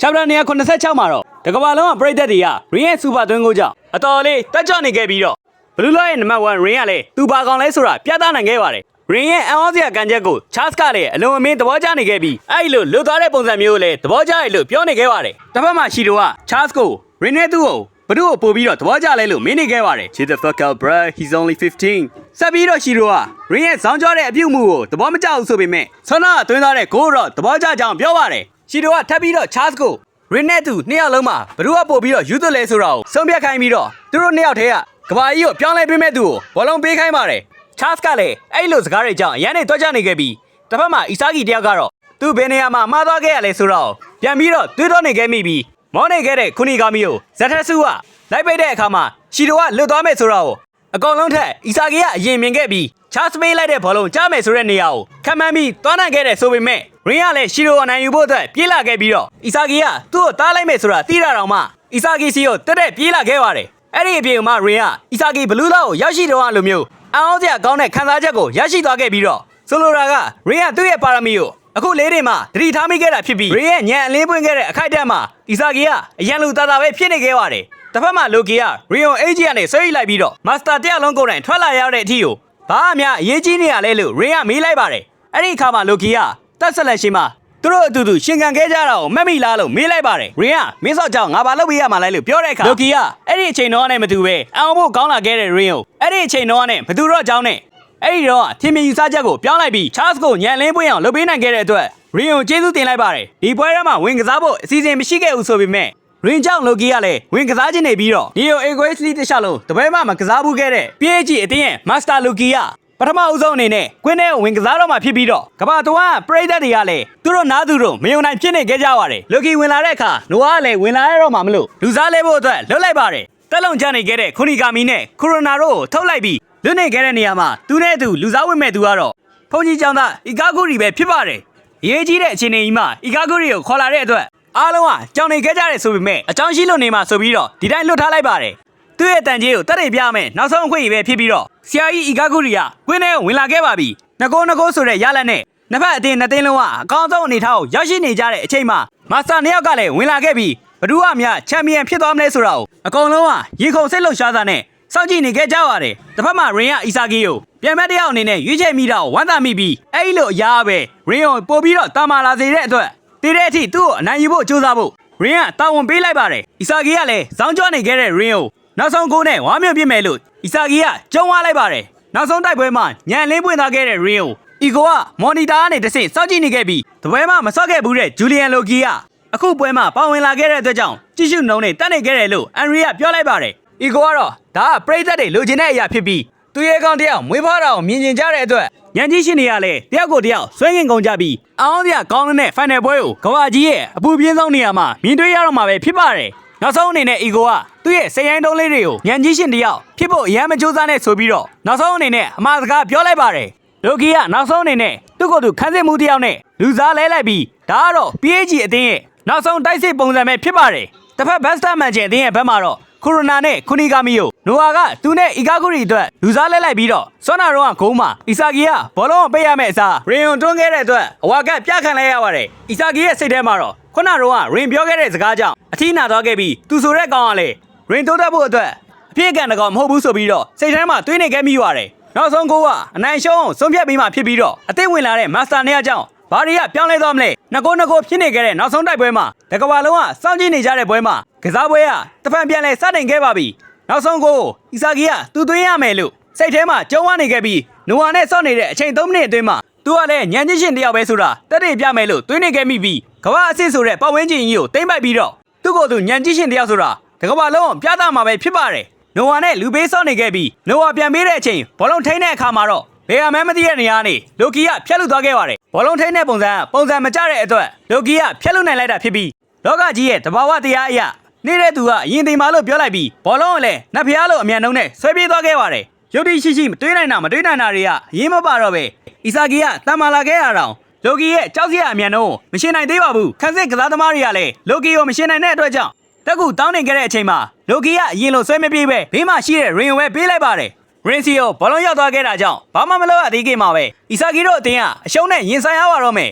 chapter 186မှာတော့တကဘာလုံးကပရိသတ်တွေကရင်းရဲ့စူပါသွင်းကိုကြောင့်အတော်လေးတက်ကြွနေခဲ့ပြီးတော့ဘလူးလော့ရဲ့နံပါတ်1ရင်းကလည်းသူပါကောင်လဲဆိုတာပြသနိုင်ခဲ့ပါတယ်ရင်းရဲ့အံ့ဩစရာကံချက်ကို Charles ကလည်းအလွန်အမင်းသဘောကျနေခဲ့ပြီးအဲ့လိုလွတ်သွားတဲ့ပုံစံမျိုးကိုလည်းသဘောကျတယ်လို့ပြောနေခဲ့ပါတယ်တစ်ဖက်မှာရှီတိုက Charles ကိုရင်းနဲ့သူ့ကိုဘ누구ကိုပို့ပြီးတော့သဘောကျလဲလို့မင်းနေခဲ့ပါတယ် Chill the fuck out bro he's only 15ဆက်ပြီးတော့ရှီတိုကရင်းရဲ့ဇောင်းကြောတဲ့အပြုတ်မှုကိုသဘောမကျဘူးဆိုပေမဲ့ဆွမ်းနာကသွင်းသွားတဲ့ဂိုးတော့သဘောကျကြောင်းပြောပါတယ် ရှီတိုကထပ်ပြီးတော့ Charles ကိုရင်းနဲ့သူနှစ်ယောက်လုံးမှာဘ누구ကပို့ပြီးတော့ယူသွလဲဆိုတာကိုဆုံးဖြတ်ခိုင်းပြီးတော့သူတို့နှစ်ယောက်ထဲကကဘာကြီးကိုပြောင်းလဲပေးမဲ့သူကိုဘောလုံးပေးခိုင်းပါတယ်ချားစ်ကလည်းအဲ့လိုစကားတွေကြောင့်အရန်နေတွက်ကြနေခဲ့ပြီးတစ်ဖက်မှာအီဆာဂီတယောက်ကတော့သူဘယ်နေရာမှာမှားသွားခဲ့ရလဲဆိုတော့ပြန်ပြီးတော့တွေးတော့နေခဲ့မိပြီးမောနေခဲ့တဲ့ခုနီကာမီကိုဇက်ထက်ဆူကလိုက်ပိတ်တဲ့အခါမှာရှီတိုကလွတ်သွားမယ်ဆိုတော့အကောင်လုံးထက်အီဆာဂီကအရင်မြင်ခဲ့ပြီးချားစ်ပေးလိုက်တဲ့ဘောလုံးကြားမယ်ဆိုတဲ့နေရာကိုခံမှန်းပြီးသွားနိုင်ခဲ့တယ်ဆိုပေမဲ့ ရင်းကလည်းရှီတိုကိုနိုင်ယူဖို့အတွက်ပြေးလာခဲ့ပြီးတော့အီဆာဂီကသူ့ကိုတားလိုက်မယ်ဆိုတာသိတာတော့မှအီဆာဂီစီကိုတက်တက်ပြေးလာခဲ့ပါတယ်အဲ့ဒီအပြင်မှာရင်းကအီဆာဂီဘလူးသားကိုရောက်ရှိတော့အလိုမျိုးအံ့ဩစရာကောင်းတဲ့ခံစားချက်ကိုရရှိသွားခဲ့ပြီးတော့ဆိုလိုတာကရင်းကသူ့ရဲ့ပါရမီကိုအခုလေးတွေမှာသတိထားမိခဲ့တာဖြစ်ပြီးရင်းရဲ့ညံအလင်းပွင့်ခဲ့တဲ့အခိုက်အတန့်မှာအီဆာဂီကအရန်လူသားသားပဲဖြစ်နေခဲ့ပါတယ်တစ်ဖက်မှာလိုကီကရီယွန်အေဂျီကနေဆွဲယူလိုက်ပြီးတော့မာစတာတရားလုံးကိုယ်တိုင်ထွက်လာရတဲ့အထီကိုဘာအများအရေးကြီးနေရလဲလို့ရင်းကမေးလိုက်ပါတယ်အဲ့ဒီအခါမှာလိုကီက တက်ဆက်လက်ရှိမှာသူတို့အတူတူရှင်ခံခဲ့ကြတာကိုမက်မိလားလို့မေးလိုက်ပါတယ်ရင်းကမင်းဆော့ကြောင့်ငါဘာလုပ်ပေးရမှာလဲလို့ပြောတဲ့အခါလိုကီကအဲ့ဒီအချိန်တော့နဲ့မတူပဲအအောင်ဖို့ကောင်းလာခဲ့တဲ့ရင်းကိုအဲ့ဒီအချိန်တော့နဲ့မတူတော့ကြောင်းနဲ့အဲ့ဒီတော့ထင်မြင်ယူဆချက်ကိုပြောင်းလိုက်ပြီး Charles ကိုညံလင်းပွင့်အောင်လုပ်ပေးနိုင်ခဲ့တဲ့အတွက်ရင်းကိုကျေးဇူးတင်လိုက်ပါတယ်ဒီပွဲထဲမှာဝင်ကစားဖို့အစီအစဉ်မရှိခဲ့ဘူးဆိုပေမဲ့ရင်းကြောင့်လိုကီကလည်းဝင်ကစားခြင်းနေပြီးတော့နီယိုအေဂွေးစလီတခြားလုံးတပွဲမှမကစားဘူးခဲ့တဲ့ PH အတင်းရဲ့ Master Luki က ပထမအဦးဆုံးအနေနဲ့ကွင်းထဲကိုဝင်ကစားတော့မှဖြစ်ပြီးတော့ကမ္ဘာတဝန်းပရိသတ်တွေကလည်းသူတို့နားသူတို့မယုံနိုင်ဖြစ်နေခဲ့ကြပါတယ်လူကီဝင်လာတဲ့အခါနိုအားကလည်းဝင်လာရတော့မှမလို့လူစားလဲဖို့အတွက်လွတ်လိုက်ပါတယ်တက်လုံချနေခဲ့တဲ့ခုနီကာမီနဲ့ကိုရိုနာတို့ကိုထုတ်လိုက်ပြီးလွတ်နေခဲ့တဲ့နေရာမှာသူနဲ့သူလူစားဝင်မဲ့သူကတော့ဖုန်ကြီးကျောင်းသားအီကာဂူရီပဲဖြစ်ပါတယ်အရေးကြီးတဲ့အခြေအနေကြီးမှာအီကာဂူရီကိုခေါ်လာတဲ့အတွက်အားလုံးကကြောင်နေခဲ့ကြတယ်ဆိုပေမဲ့အကြောင်းရှိလို့နေမှာဆိုပြီးတော့ဒီတိုင်းလွတ်ထားလိုက်ပါတယ် သူ့ရဲ့တန်ကြီးကိုတက်ရပြမယ်နောက်ဆုံးအခွင့်အရေးပဲဖြစ်ပြီးတော့ဆရာကြီးအီကာဂူရီကကွင်းထဲကိုဝင်လာခဲ့ပါပြီငကိုငကိုဆိုတဲ့ရလက်နဲ့နှစ်ဖက်အတင်းနှစ်သိန်းလုံးကအကောင်းဆုံးအနေထားကိုရောက်ရှိနေကြတဲ့အချိန်မှာမာစတာနှစ်ယောက်ကလည်းဝင်လာခဲ့ပြီးဘဒူးကမြချန်ပီယံဖြစ်သွားမလဲဆိုတာကိုအကုန်လုံးကရေခုန်စိတ်လှုပ်ရှားတာနဲ့စောင့်ကြည့်နေခဲ့ကြပါတယ်တစ်ဖက်မှာရင်ကအီဆာဂီကိုပြန်မတယောက်အနေနဲ့ရွေးချယ်မိတာကိုဝမ်းသာမိပြီးအဲ့ဒီလိုအရာပဲရင်ကိုပို့ပြီးတော့တာမာလာစေတဲ့အတွက်တည်တဲ့အထိသူ့ကိုအနိုင်ယူဖို့ကြိုးစားဖို့ရင်ကတာဝန်ပေးလိုက်ပါတယ်အီဆာဂီကလည်းဇောင်းကျွမ်းနေခဲ့တဲ့ရင်ကို နောက်ဆုံးကိုနဲ့ဝါမြုံပြစ်မယ်လို့အီဆာဂီကကြုံသွားလိုက်ပါတယ်နောက်ဆုံးတိုက်ပွဲမှာညံလင်းပွင့်သွားခဲ့တဲ့ရီယိုအီကိုကမော်နီတာကနေတဆင့်စောင့်ကြည့်နေခဲ့ပြီးတပွဲမှာမဆော့ခဲ့ဘူးတဲ့ဂျူလီယန်လိုကီကအခုပွဲမှာပါဝင်လာခဲ့တဲ့အတွက်ကြောင့်ကြည့်ရှုနှုံးနဲ့တက်နေခဲ့တယ်လို့အန်ရီကပြောလိုက်ပါတယ်အီကိုကတော့ဒါကပရိသတ်တွေလိုချင်တဲ့အရာဖြစ်ပြီးသူရဲ့ကောင်တယောက်မွေးဖွားတာကိုမြင်ကျင်ကြတဲ့အတွက်ညံကြီးရှင်တွေကလည်းတယောက်ကိုတယောက်ဆွဲငင်ကုန်ကြပြီးအောင်စရာကောင်းတဲ့ final ပွဲကိုကဘာကြီးရဲ့အပူပြင်းဆုံးနေရာမှာမြင်တွေ့ရတော့မှာပဲဖြစ်ပါတယ် နောက်ဆုံးအနေနဲ့အီကိုကသူ့ရဲ့စရိုင်းတုံးလေးတွေကိုညံကြီးရှင်တယောက်ဖြစ်ဖို့အရမ်းမကြိုးစားနဲ့ဆိုပြီးတော့နောက်ဆုံးအနေနဲ့အမှားစကားပြောလိုက်ပါတယ်လိုကီကနောက်ဆုံးအနေနဲ့သူ့ကိုယ်သူခန်းစစ်မှုတယောက်နဲ့လူစားလဲလိုက်ပြီးဒါကတော့ PH အတင်းရဲ့နောက်ဆုံးတိုက်စစ်ပုံစံပဲဖြစ်ပါတယ်တစ်ဖက်ဘက်စတာမန်ချင်အတင်းရဲ့ဘက်မှာတော့ကိုရိုနာနဲ့ခုနီဂါမီယိုနိုဝါကသူနဲ့အီကာဂူရီအတွက်လူစားလဲလိုက်ပြီးတော့ဆွမ်းနာတော့ကဂုံးမှာအီဆာဂီကဘောလုံးကိုပေးရမယ့်အစားရင်ယွန်တွန်းခဲ့တဲ့အတွက်အဝါကပြခံလိုက်ရပါတယ်အီဆာဂီရဲ့စိတ်ထဲမှာတော့ခုနတော့ကရင်ပြောခဲ့တဲ့စကားကြောင့်အ ထီးနာသွားခဲ့ပြီးသူဆိုတဲ့ကောင်ကလည်းရင်တိုးတက်ဖို့အတွက်အပြည့်အကန်တကောင်မဟုတ်ဘူးဆိုပြီးတော့စိတ်ထဲမှာတွေးနေခဲ့မိပါတယ်နောက်ဆုံးကိုကအနိုင်ရှုံးအောင်ဆုံးဖြတ်ပြီးမှဖြစ်ပြီးတော့အသင်းဝင်လာတဲ့မာစတာနေရာကြောင့်ဘာရီကပြောင်းလဲသွားမလဲငကိုငကိုဖြစ်နေခဲ့တဲ့နောက်ဆုံးတိုက်ပွဲမှာတကဘာလုံးကစောင့်ကြည့်နေကြတဲ့ပွဲမှာကစားပွဲကတဖန်ပြန်လဲစတင်ခဲ့ပါပြီနောက်ဆုံးကိုအီဆာဂီကသူသွင်းရမယ်လို့စိတ်ထဲမှာကြုံဝနေခဲ့ပြီးနိုဝါနဲ့စောင့်နေတဲ့အချိန်3မိနစ်အတွင်းမှာသူကလည်းညံချင်းရှင်တယောက်ပဲဆိုတာတက်တည်ပြမယ်လို့သွင်းနေခဲ့မိပြီးကဘာအစ်စ်ဆိုတဲ့ပတ်ဝန်းကျင်ကြီးကိုတိမ့်ပိုက်ပြီးတော့ သူ့ကိုယ်သူညံချင်းရှင်တယောက်ဆိုတာတကဘာလုံးကိုပြသမှာပဲဖြစ်ပါတယ်နိုဝါနဲ့လူပေးစောင့်နေခဲ့ပြီးနိုဝါပြန်ပေးတဲ့အချိန်ဘောလုံးထိန်းတဲ့အခါမှာတော့ဘယ်အမှန်းမသိတဲ့နေရာကနေလိုကီကဖျက်လုသွားခဲ့ပါတယ်ဘောလုံးထိန်းတဲ့ပုံစံကပုံစံမကျတဲ့အတွက်လိုကီကဖျက်လုနိုင်လိုက်တာဖြစ်ပြီးလောကကြီးရဲ့တဘာဝတရားအရာနေတဲ့သူကအရင်တင်ပါလို့ပြောလိုက်ပြီးဘောလုံးကိုလည်းနတ်ဖျားလို့အမြန်နှုံးနဲ့ဆွဲပြေးသွားခဲ့ပါတယ်ရုပ်တိရှိရှိမတွေးနိုင်တာမတွေးနိုင်တာတွေကအရင်မပါတော့ပဲအီဆာဂီကတန်မာလာခဲ့ရအောင် လိုကီရဲ့ကြောက်စရာအမြန်နှုံးကိုမရှင်းနိုင်သေးပါဘူးခန်းစစ်ကစားသမားတွေကလည်းလိုကီကိုမရှင်းနိုင်တဲ့အတွက်ကြောင့်တက်ကူတောင်းနေခဲ့တဲ့အချိန်မှာလိုကီကအရင်လိုဆွဲမပြေးပဲဘေးမှာရှိတဲ့ရင်ဝဲပေးလိုက်ပါတယ်ရင်စီကိုဘလုံးရောက်သွားခဲ့တာကြောင့်ဘာမှမလုပ်ရသေးခင်မှာပဲအီဆာဂီတို့အတင်းကအရှုံးနဲ့ရင်ဆိုင်ရပါတော့မယ်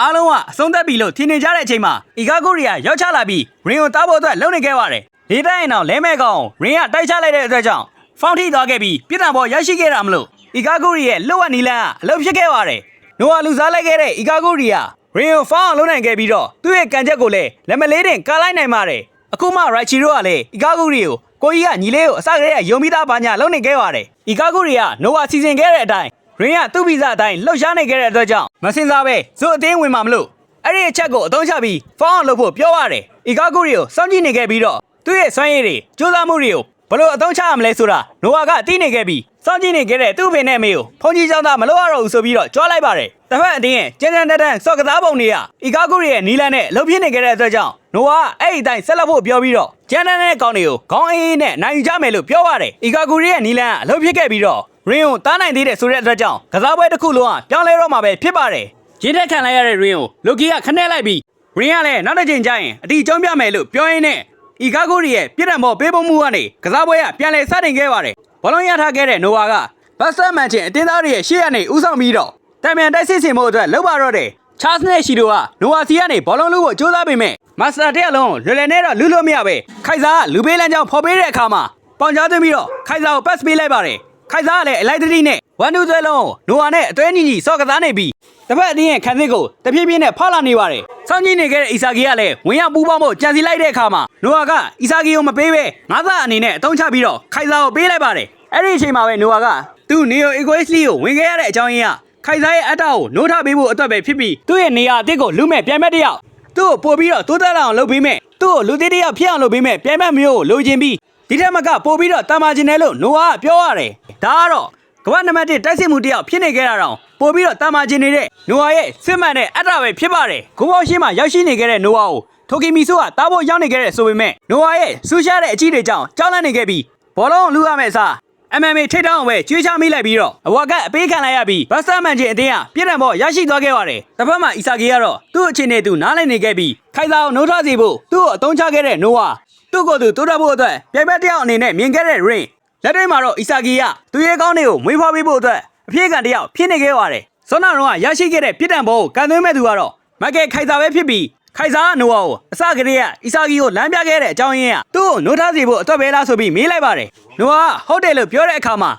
အားလုံးကအဆုံးသတ်ပြီလို့ထင်နေကြတဲ့အချိန်မှာအီကာဂိုရီယာရောက်ချလာပြီးရင်ကိုတားဖို့အတွက်လုံနေခဲ့ပါတယ်။လေးတိုင်းအောင်လဲမဲကောင်ရင်ကတိုက်ချလိုက်တဲ့အတွက်ကြောင့်ဖောင်းထိသွားခဲ့ပြီးပြစ်ဒဏ်ပေါ်ရရှိခဲ့တာမလို့ အီကာဂိုရီရဲ့လှုပ်ဝက်နီလန်ကအလုပ်ဖြစ်ခဲ့ပါတယ်။နိုဝါလူစားလိုက်ခဲ့တဲ့အီကာဂိုရီယာရင်ကိုဖောင်းအောင်လုပ်နိုင်ခဲ့ပြီးတော့သူ့ရဲ့ကန်ချက်ကိုလည်းလက်မလေးတင်ကာလိုက်နိုင်ပါတယ်။အခုမှရိုက်ချီရိုကလည်းအီကာဂိုရီကိုကိုကြီးကညီလေးကိုအစကတည်းကယုံပြီးသားပါညာလုပ်နေခဲ့ပါတယ်။အီကာဂိုရီယာနိုဝါစီစဉ်ခဲ့တဲ့အတိုင်းရင်းကသူ့ဗီဇအတိုင်းလှုပ်ရှားနေခဲ့တဲ့အတွက်ကြောင့်မစင်စားပဲဇို့အတင်းဝင်မှာမလို့အဲ့ဒီအချက်ကိုအသုံးချပြီးဖောင်းအောင်လုပ်ဖို့ပြောရတယ်။အီကာဂူရီကိုစောင့်ကြည့်နေခဲ့ပြီးတော့သူ့ရဲ့စွမ်းရည်တွေစူးစမ်းမှုတွေကို ဘလို့အသုံးချရမလဲဆိုတာနိုဝါကသိနေခဲ့ပြီးစောင့်ကြည့်နေခဲ့တဲ့သူ့အဖေနဲ့အမေကိုဖုန်ကြီးကျောင်းသားမလို့ရတော့ဘူးဆိုပြီးတော့ကြွားလိုက်ပါတယ်တဖက်အတင်းရဲ့ကျန်ကျန်တက်တက်စော့ကစားပုံတွေကဤကားကူရီရဲ့နီလန်နဲ့လှုပ်ပြနေခဲ့တဲ့အတွက်ကြောင့်နိုဝါအဲ့ဒီအတိုင်းဆက်လက်ဖို့ပြောပြီးတော့ကျန်တဲ့တဲ့ကောင်တွေကိုခေါင်းအေးအေးနဲ့နိုင်ယူကြမယ်လို့ပြောပါတယ်ဤကားကူရီရဲ့နီလန်ကလှုပ်ပြခဲ့ပြီးတော့ရင်းကိုတားနိုင်သေးတယ်ဆိုတဲ့အတွက်ကြောင့်ကစားပွဲတစ်ခုလုံးကပြောင်းလဲတော့မှာပဲဖြစ်ပါတယ်ရင်းထက်ခံလိုက်ရတဲ့ရင်းကိုလိုကီကခနဲ့လိုက်ပြီးရင်းကလည်းနောက်တစ်ချိန်ကျရင်အတီကျုံးပြမယ်လို့ပြောရင်းနဲ့ အီကာဂိုရီရဲ့ပြစ်ဒဏ်ပေါ်ပေးပုံမှုကနေကစားပွဲကပြန်လဲစတင်ခဲ့ပါတယ်။ဘောလုံးရထားခဲ့တဲ့နိုဝါကဘတ်စတာမန်ချင်းအတင်းသားတွေရဲ့ရှေ့ကနေဦးဆောင်ပြီးတော့တံမြန်တိုက်စစ်ဆင်မှုအတွက်လှုပ်ပါတော့တယ်။ချားစ်နဲ့ရှီတိုကနိုဝါစီကနေဘောလုံးလုံးကိုကြိုးစားပေမဲ့မစတာတက်လုံးလွယ်လွယ်နဲ့တော့လူလို့မရပဲခိုက်စားကလူပေးလမ်းကြောင်းဖော်ပေးတဲ့အခါမှာပေါင်ကြားသွင်းပြီးတော့ခိုက်စားကိုပတ်စ်ပေးလိုက်ပါတယ်။ခိုက်စားကလည်းအလိုက်တတိနဲ့ဝမ်တူသွဲလုံးကိုနိုဝါနဲ့အသွဲညီညီစော့ကစားနေပြီး တစ်ဖက်အတင်းရဲ့ခံစစ်ကိုတဖြည်းဖြည်းနဲ့ဖောက်လာနေပါတယ်။စောင့်ကြည့်နေခဲ့တဲ့အီဆာဂီကလည်းဝင်ရောက်ပူးပေါင်းဖို့ကြံစီလိုက်တဲ့အခါမှာနိုဝါကအီဆာဂီကိုမပေးဘဲငါးသားအနေနဲ့အတုံးချပြီးတော့ခိုက်စားကိုပေးလိုက်ပါတယ်။အဲ့ဒီအချိန်မှာပဲနိုဝါကသူ့နီယိုအီဂွေးစလီကိုဝင်ခဲ့ရတဲ့အကြောင်းရင်းကခိုက်စားရဲ့အတ္တကိုနိုးထပေးဖို့အတွက်ပဲဖြစ်ပြီးသူ့ရဲ့နေရာအစ်စ်ကိုလူမဲ့ပြန်မဲ့တယောက်သူ့ကိုပို့ပြီးတော့တိုးတက်လာအောင်လုပ်ပေးမယ်။သူ့ကိုလူသေးတယောက်ဖြစ်အောင်လုပ်ပေးမယ်ပြန်မဲ့မျိုးကိုလိုချင်ပြီးဒီထက်မကပို့ပြီးတော့တာမာကျင်တယ်လို့နိုဝါကပြောရတယ်။ဒါကတော့ ကမ္ဘာနံပါတ်1တိုက်စစ်မှုတယောက်ဖြစ်နေခဲ့တာတော့ပို့ပြီးတော့တာမာကျင်နေတဲ့နိုဝါရဲ့စစ်မှန်တဲ့အတ္တပဲဖြစ်ပါတယ်။ဂိုးပေါင်းရှင်းမှာရောက်ရှိနေခဲ့တဲ့နိုဝါကိုထိုကီမီဆိုကတားဖို့ရောက်နေခဲ့တဲ့ဆိုပေမဲ့နိုဝါရဲ့ဆူရှားတဲ့အကြည့်တွေကြောင့်ကြောက်လန့်နေခဲ့ပြီးဘောလုံးကိုလူရမယ့်အစား MMA ထိတ်တောင်းအောင်ပဲကျွေးချမိလိုက်ပြီးတော့အဝါကအပေးခံလိုက်ရပြီးဘတ်စတာမန်ချင်းအတင်းကပြစ်ဒဏ်ပေါ်ရရှိသွားခဲ့ပါတယ်။တစ်ဖက်မှာအီဆာဂီကတော့သူ့အခြေအနေသူနားလည်နေခဲ့ပြီးခိုင်စာကိုနှိုးထားစီဖို့သူ့ကိုအသုံးချခဲ့တဲ့နိုဝါသူ့ကိုယ်သူတိုးတက်ဖို့အတွက်ပြိုင်ဘက်တစ်ယောက်အနေနဲ့မြင်ခဲ့တဲ့ ring လက်တွေ့မှာတော့အီဆာဂီကသူ့ရဲ့ကောင်းတွေကိုမွေးဖွားပေးဖို့အတွက်အပြည့်ကန်တစ်ယောက်ဖြစ်နေခဲ့ပါတယ်။ဇွန်နာတော့ရရှိခဲ့တဲ့ပြစ်ဒဏ်ပေါ်ကိုကန်သွင်းမဲ့သူကတော့မက်ကယ်ခိုင်စာပဲဖြစ်ပြီးခိုင်စာကနိုဝါကိုအစကတည်းကအီဆာဂီကိုလမ်းပြခဲ့တဲ့အကြောင်းရင်းကသူ့ကိုနှိုးထားစီဖို့အတွက်ပဲလားဆိုပြီးမေးလိုက်ပါတယ်။နိုဝါကဟုတ်တယ်လို့ပြောတဲ့အခါမှာ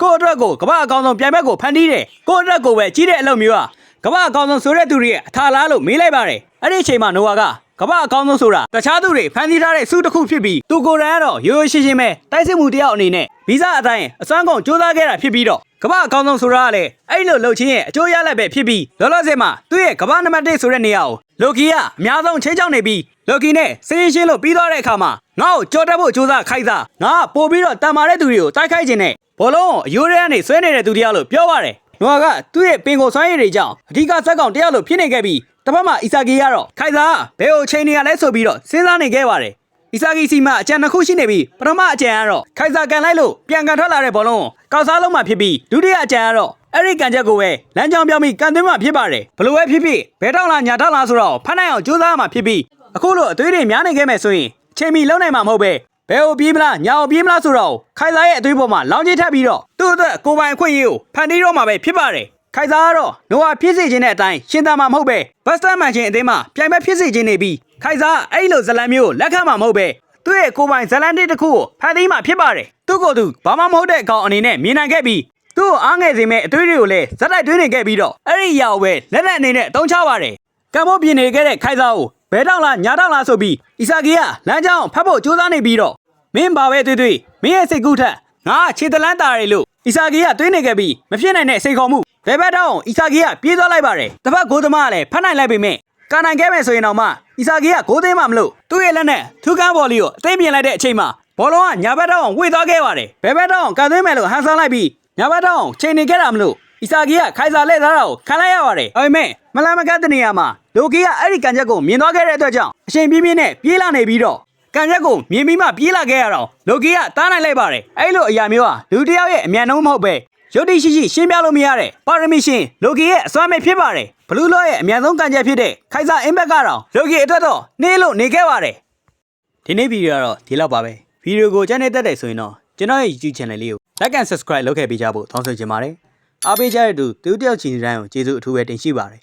ကိုယ့်အတွက်ကိုကမ္ဘာအကောင်ဆုံးပြိုင်ဘက်ကိုဖန်တီးတယ်ကိုယ့်အတွက်ကိုပဲကြီးတဲ့အလုပ်မျိုးอ่ะကမ္ဘာအကောင်ဆုံးဆိုတဲ့သူတွေရဲ့အထာလားလို့မေးလိုက်ပါတယ်အဲ့ဒီအချိန်မှာနိုဝါက ကမ္ဘာအကောင်ဆုံးဆိုတာတခြားသူတွေဖန်တီးထားတဲ့စုတစ်ခုဖြစ်ပြီးသူကိုယ်တိုင်ကတော့ရိုးရိုးရှင်းရှင်းပဲတိုက်စစ်မှုတယောက်အနေနဲ့ဗီဇအတိုင်းအစွမ်းကုန်စူးစမ်းခဲ့တာဖြစ်ပြီးတော့ကမ္ဘာအကောင်ဆုံးဆိုတာကလည်းအဲ့လိုလှုပ်ချင်းရဲ့အကျိုးရလဒ်ပဲဖြစ်ပြီးလောလောဆယ်မှာသူ့ရဲ့ကမ္ဘာနံပါတ်1ဆိုတဲ့နေရာကိုလိုကီကအများဆုံးချင်းချောင်းနေပြီးလိုကီနဲ့စင်းရှင်းလို့ပြီးသွားတဲ့အခါမှာငါ့ကိုကြော်တက်ဖို့စူးစမ်းခိုင်းစားငါကပို့ပြီးတော့တန်မာတဲ့သူတွေကိုတိုက်ခိုက်ခြင်းနဲ့ဘောလုံးကိုအယိုးရဲကနေဆွဲနေတဲ့သူတရားလို့ပြောပါတယ်။နွားကသူ့ရဲ့ပင်ကိုဆွမ်းရည်တွေကြောင့်အဓိကဇက်ကောင်တရားလို့ဖြစ်နေခဲ့ပြီး တစ်ဖက်မှာအီဆာဂီကတော့ခိုင်စာဘယ်ကိုချိန်နေရလဲဆိုပြီးတော့စဉ်းစားနေခဲ့ပါတယ်။အီဆာဂီစီမှာအကြံတစ်ခုရှိနေပြီးပထမအကြံကတော့ခိုင်စာကန်လိုက်လို့ပြန်ကန်ထွက်လာတဲ့ဘောလုံးကိုကောက်စားလုံးမှဖြစ်ပြီးဒုတိယအကြံကတော့အဲ့ဒီကန်ချက်ကိုပဲလမ်းကြောင်းပြောင်းပြီးကန်သွင်းမှဖြစ်ပါတယ်။ဘလို့ပဲဖြစ်ဖြစ်ဘဲထောက်လာညာထောက်လာဆိုတော့ဖတ်နိုင်အောင်ကြိုးစားမှဖြစ်ပြီးအခုလိုအသွေးတွေများနေခဲ့မယ်ဆိုရင်ချိန်မီလုံးနိုင်မှာမဟုတ်ပဲဘယ်ကိုပြေးမလားညာကိုပြေးမလားဆိုတော့ခိုင်စာရဲ့အသွေးပေါ်မှာလောင်းကြီးထပ်ပြီးတော့သူ့အတွက်ကိုယ်ပိုင်အခွင့်အရေးကိုဖန်တီးတော့မှာပဲဖြစ်ပါတယ် ခိုင်စာကတော့နိုဝါဖြစ်စေခြင်းတဲ့အတိုင်းရှင်းတာမှမဟုတ်ပဲဘတ်စတာမန်ချင်းအသင်းမှာပြိုင်ပွဲဖြစ်စေခြင်းနေပြီးခိုင်စာကအဲ့လိုဇလန်မျိုးကိုလက်ခံမှာမဟုတ်ပဲသူ့ရဲ့ကိုယ်ပိုင်ဇလန်တစ်တစ်ခုကိုဖန်တီးမှာဖြစ်ပါတယ်သူ့ကိုယ်သူဘာမှမဟုတ်တဲ့အကောင်အနေနဲ့မြင်နိုင်ခဲ့ပြီးသူ့ကိုအားငယ်စေမဲ့အသွေးတွေကိုလည်းဇက်တိုက်တွင်းနေခဲ့ပြီးတော့အဲ့ဒီအရာကိုပဲလက်လက်အနေနဲ့အသုံးချပါတယ်ကံမိုးပြင်နေခဲ့တဲ့ခိုင်စာကိုဘဲတောက်လားညာတောက်လားဆိုပြီးအီဆာဂီကလမ်းကြောင်းဖတ်ဖို့ကြိုးစားနေပြီးတော့မင်းပါပဲတွေ့တွေ့မင်းရဲ့စိတ်ကူးထက်ငါခြေတလန်းတာရလို့အီဆာဂီကတွေးနေခဲ့ပြီးမဖြစ်နိုင်တဲ့စိတ်ခေါ်မှု ဘဲဘက်တောင်းအီဆာဂီကပြေးသွားလိုက်ပါတယ်တစ်ဖက်ကိုသမားကလည်းဖတ်နိုင်လိုက်ပေမဲ့ကာနိုင်ခဲ့မယ်ဆိုရင်တော့မှအီဆာဂီကဂိုးသိမ်းမှမလို့သူ့ရဲ့လက်နဲ့ထူကန်းဘော်လီကိုအသိပြင်လိုက်တဲ့အချိန်မှာဘောလုံးကညာဘက်တောင်းဝေသွားခဲ့ပါတယ်ဘဲဘက်တောင်းကန်သွင်းမယ်လို့ဟန်ဆန်းလိုက်ပြီးညာဘက်တောင်းချိန်နေခဲ့တာမလို့အီဆာဂီကခိုင်စာလက်သားတာကိုခံလိုက်ရပါတယ်။ဒါပေမဲ့မလန်မကတ်တဲ့နေရာမှာလိုကီကအဲ့ဒီကန်ချက်ကိုမြင်သွားခဲ့တဲ့အတွက်ကြောင့်အချိန်ပြင်းပြင်းနဲ့ပြေးလာနေပြီးတော့ကန်ချက်ကိုမြင်ပြီးမှပြေးလာခဲ့ရတော့လိုကီကတားနိုင်လိုက်ပါတယ်။အဲ့လိုအရာမျိုးဟာလူတစ်ယောက်ရဲ့အမြန်နှုံးမဟုတ်ပဲ ရုပ်တိရှိရှိရှင်းပြလို့မရတဲ့ပါရမီရှင်လိုကီရဲ့အစွမ်းမဲ့ဖြစ်ပါတယ်။ဘလူးလော့ရဲ့အမြန်ဆုံးကန်ချက်ဖြစ်တဲ့ခိုင်စာအင်ဘက်ကတော့လိုကီအတွက်တော့နေလို့နေခဲ့ပါတယ်။ဒီနေ့ဗီဒီယိုကတော့ဒီလောက်ပါပဲ။ဗီဒီယိုကိုကြိုက်နေတတ်တယ်ဆိုရင်တော့ကျွန်တော်ရဲ့ YouTube channel လေးကို like and subscribe လုပ်ခဲ့ပေးကြဖို့တောင်းဆိုချင်ပါတယ်။အားပေးကြတဲ့သူတူတယောက်ချီတိုင်းကိုကျေးဇူးအထူးပဲတင်ရှိပါတယ်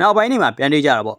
နောက်ပိုင်းနေမှာပြန်တွေ့ကြတာပေါ့